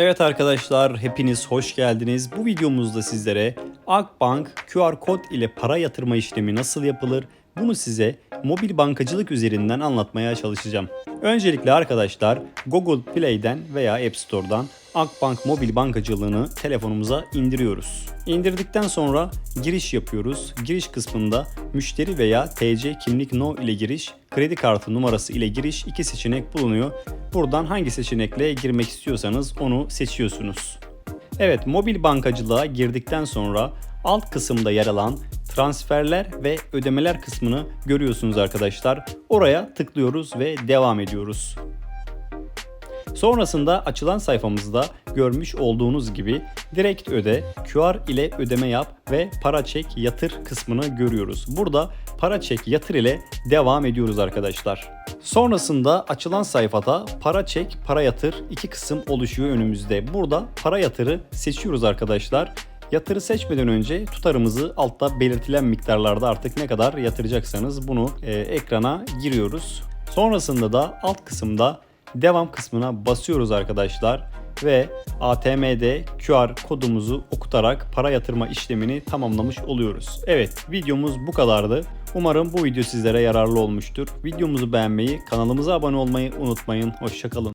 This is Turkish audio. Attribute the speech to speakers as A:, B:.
A: Evet arkadaşlar hepiniz hoş geldiniz. Bu videomuzda sizlere Akbank QR kod ile para yatırma işlemi nasıl yapılır? Bunu size mobil bankacılık üzerinden anlatmaya çalışacağım. Öncelikle arkadaşlar Google Play'den veya App Store'dan Akbank mobil bankacılığını telefonumuza indiriyoruz. İndirdikten sonra giriş yapıyoruz. Giriş kısmında müşteri veya TC kimlik no ile giriş, kredi kartı numarası ile giriş iki seçenek bulunuyor. Buradan hangi seçenekle girmek istiyorsanız onu seçiyorsunuz. Evet, mobil bankacılığa girdikten sonra alt kısımda yer alan transferler ve ödemeler kısmını görüyorsunuz arkadaşlar. Oraya tıklıyoruz ve devam ediyoruz. Sonrasında açılan sayfamızda görmüş olduğunuz gibi direkt öde, QR ile ödeme yap ve para çek yatır kısmını görüyoruz. Burada para çek yatır ile devam ediyoruz arkadaşlar. Sonrasında açılan sayfada para çek para yatır iki kısım oluşuyor önümüzde. Burada para yatırı seçiyoruz arkadaşlar. Yatırı seçmeden önce tutarımızı altta belirtilen miktarlarda artık ne kadar yatıracaksanız bunu e, ekrana giriyoruz. Sonrasında da alt kısımda devam kısmına basıyoruz arkadaşlar ve ATM'de QR kodumuzu okutarak para yatırma işlemini tamamlamış oluyoruz. Evet videomuz bu kadardı. Umarım bu video sizlere yararlı olmuştur. Videomuzu beğenmeyi, kanalımıza abone olmayı unutmayın. Hoşçakalın.